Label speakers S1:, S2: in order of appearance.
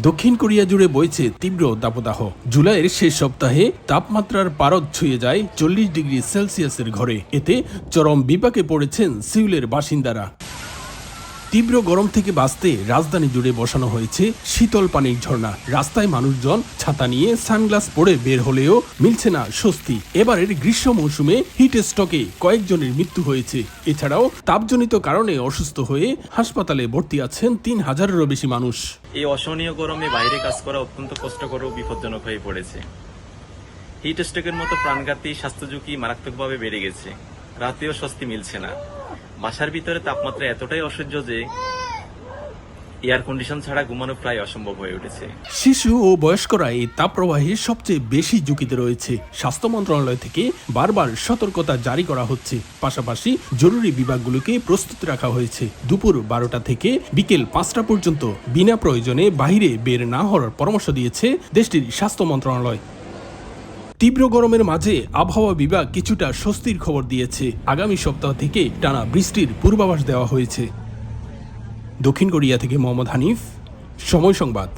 S1: দক্ষিণ কোরিয়া জুড়ে বইছে তীব্র দাবদাহ। জুলাইয়ের শেষ সপ্তাহে তাপমাত্রার পারদ ছুঁয়ে যায় চল্লিশ ডিগ্রি সেলসিয়াসের ঘরে। এতে চরম বিপাকে পড়েছেন সিউলের বাসিন্দারা। তীব্র গরম থেকে বাঁচতে রাজধানী জুড়ে বসানো হয়েছে শীতল পানির ঝর্ণা। রাস্তায় মানুষজন ছাতা নিয়ে সানগ্লাস পরে বের হলেও মিলছে না স্বস্তি। এবারের গ্রীষ্ম মৌসুমে হিট স্ট্রোকে কয়েকজনের মৃত্যু হয়েছে। এছাড়াও তাপজনিত কারণে অসুস্থ হয়ে হাসপাতালে ভর্তি আছেন তিন হাজারেরও বেশি মানুষ।
S2: এই অসহনীয় গরমে বাইরে কাজ করা অত্যন্ত কষ্টকর ও বিপজ্জনক হয়ে পড়েছে। হিট স্ট্রোকের মতো প্রাণঘাতী স্বাস্থ্য ঝুঁকি মারাত্মকভাবে বেড়ে গেছে। রাতেও স্বস্তি মিলছে না। বাসার ভিতরে তাপমাত্রা এতটাই অসহ্য যে এয়ার কন্ডিশন ছাড়া ঘুমানো প্রায় অসম্ভব হয়ে উঠেছে।
S1: শিশু ও বয়স্করা এই তাপপ্রবাহে সবচেয়ে বেশি ঝুঁকিতে রয়েছে। স্বাস্থ্য মন্ত্রণালয় থেকে বারবার সতর্কতা জারি করা হচ্ছে। পাশাপাশি জরুরি বিভাগগুলোকে প্রস্তুত রাখা হয়েছে। দুপুর বারোটা থেকে বিকেল পাঁচটা পর্যন্ত বিনা প্রয়োজনে বাইরে বের না হওয়ার পরামর্শ দিয়েছে দেশটির স্বাস্থ্য মন্ত্রণালয়। তীব্র গরমের মাঝে আবহাওয়া বিভাগ কিছুটা স্বস্তির খবর দিয়েছে। আগামী সপ্তাহ থেকে টানা বৃষ্টির পূর্বাভাস দেওয়া হয়েছে। দক্ষিণ কোরিয়া থেকে মোহাম্মদ হানিফ, সময় সংবাদ।